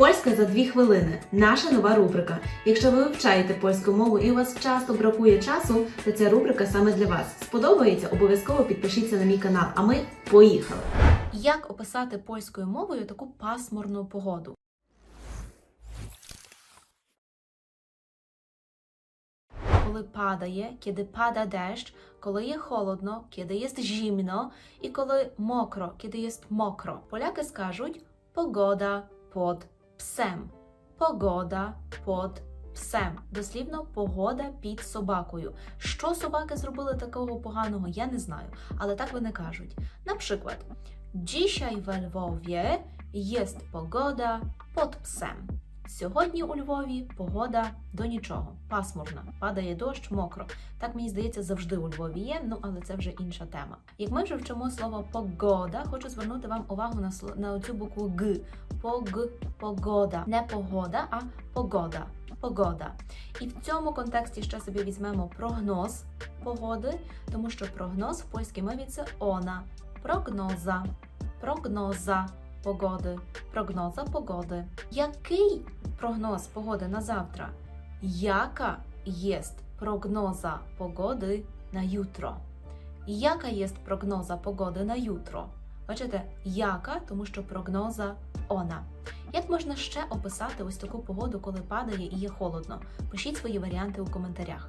Польська за дві хвилини. Наша нова рубрика. Якщо ви вивчаєте польську мову і у вас часто бракує часу, то ця рубрика саме для вас. Сподобається? Обов'язково підпишіться на мій канал. А ми поїхали! Як описати польською мовою таку пасмурну погоду? Коли падає, kiedy pada deszcz, коли є холодно, kiedy jest zimno і коли мокро, kiedy jest mokro. Поляки скажуть погода pod psem. Погода под псем. Дослівно погода під собакою. Що собаки зробили такого поганого, я не знаю, але так вони кажуть. Наприклад, Dzisiaj we Lwowie jest pogoda pod psem. Сьогодні у Львові погода до нічого, пасмурна, падає дощ, мокро. Так мені здається, завжди у Львові є, ну але це вже інша тема. Як ми вже вчимо слово погода, хочу звернути вам увагу на на цю букву Г. Пог, погода. Не погода, а погода. Погода. І в цьому контексті ще собі візьмемо прогноз погоди, тому що прогноз в польській мові це она. Прогноза. Прогноза погоди. Прогноза погоди. Який прогноз погоди на завтра? Яка є прогноза погоди на jutro? Яка є прогноза погоди на jutro? Бачите, яка, тому що прогноза она. Як можна ще описати ось таку погоду, коли падає і є холодно? Пишіть свої варіанти у коментарях.